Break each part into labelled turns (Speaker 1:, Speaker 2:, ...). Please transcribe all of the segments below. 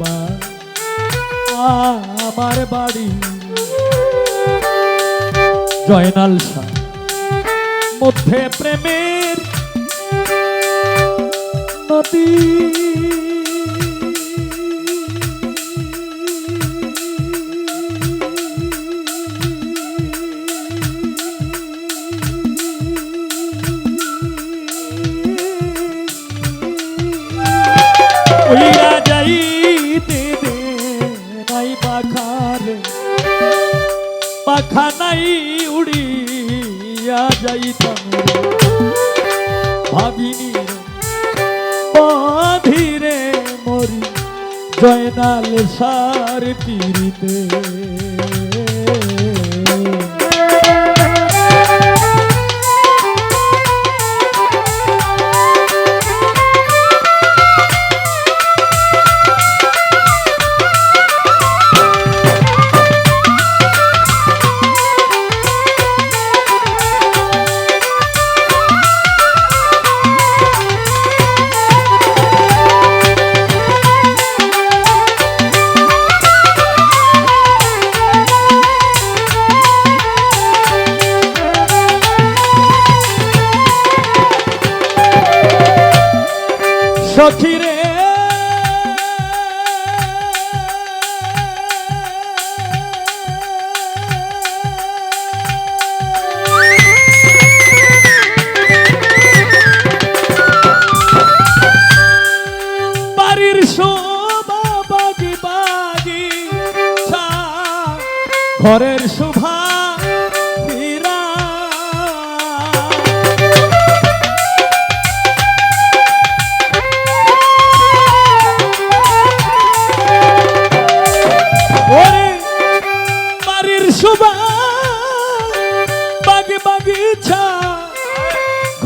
Speaker 1: মা আমার বাড়ি। জয়নাল মধ্যে প্রেমের নদী। পাখা নাই উড়িয়া যাইতাম। ভাবিনি ধীরে মরি জয়নাল সার তীরিতে সখিরে বাড়ির শোভা বাগি বাগি ঘরের শোভা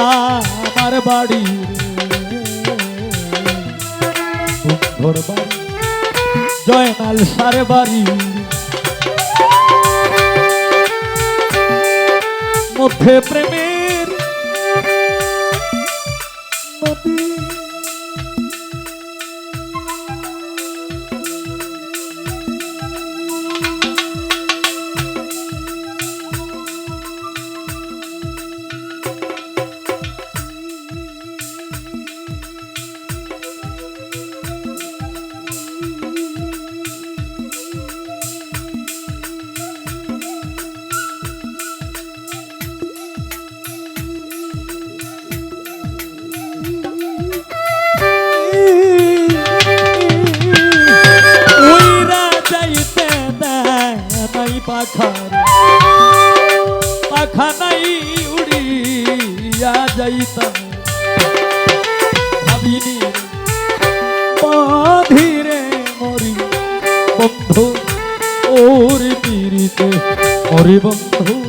Speaker 1: আমার বাড়ি বন্ধুর বাড়ি জয়নাল সার বাড়ি। মধ্যে প্রেমের পাখার। পাখা নাই উড়িয়া যাইতাম। ভাবিনি বাঁধিরে মরি বন্ধু ওর তীরিতে মরি বন্ধু।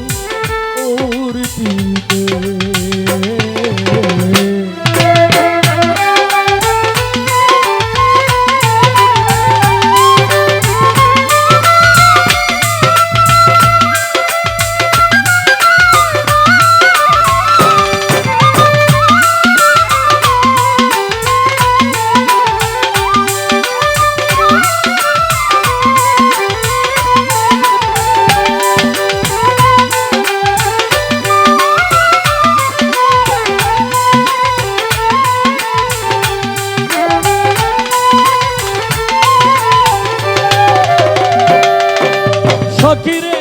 Speaker 1: সখিরে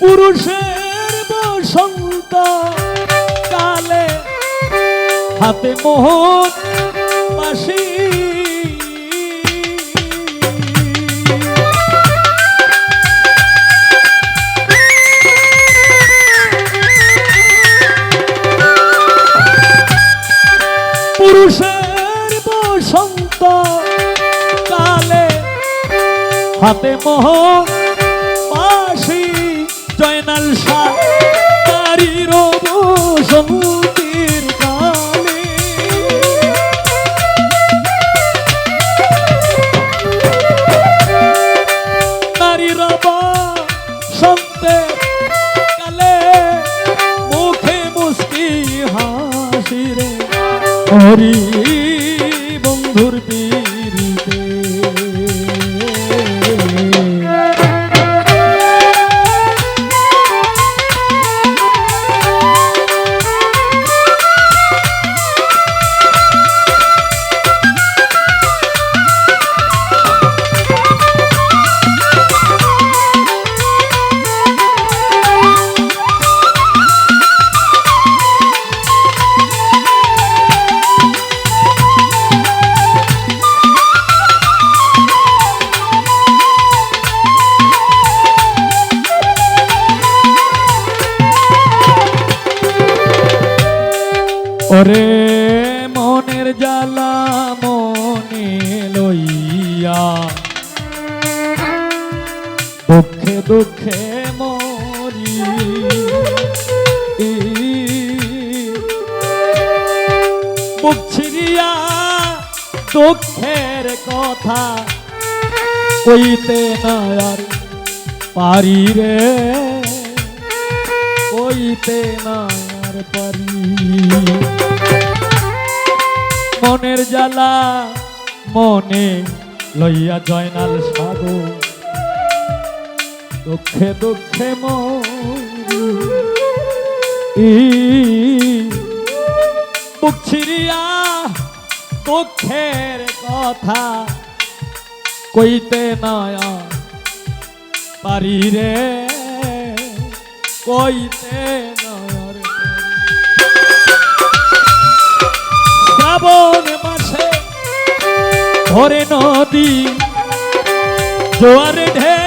Speaker 1: পুরুষের বসন্ত কালে হাতে মোহন বাসি হাতে মোহ বাসি জয়নাল শাহ নারীর বসন্তের কালে। নারীর বসন্তের কালে, মুখে মুস্কি হাসি হরি দুঃখে দুঃখে মরি। মুখ ছিড়িয়া দুঃখের কথা কইতে না পারি রে। কইতে না পারি। মনের জ্বালা মনে লইয়া জয়নাল সাগর দুঃখে দুঃখে বুক ছিড়িয়া দুঃখের কথা কইতে নয়া, পারি রে, কইতে নয়ার শ্রাবণ মাসে ভরে নদী জোয়ার ঢেউ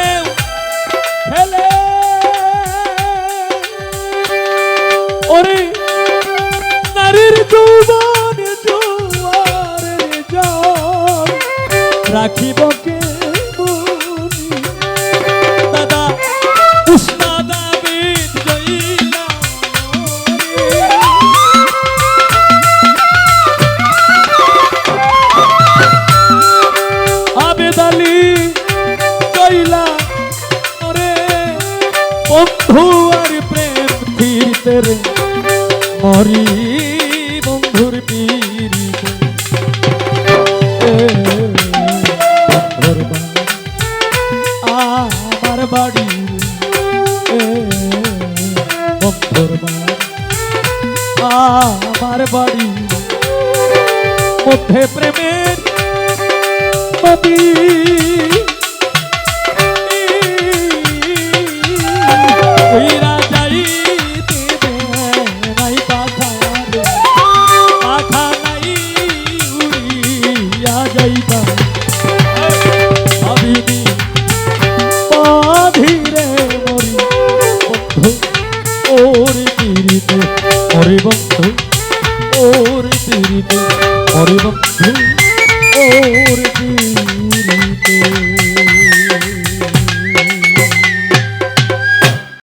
Speaker 1: রে মরি বন্ধুর বাড়ি, আমার বাড়ি বাড়ি মধ্যে প্রেমের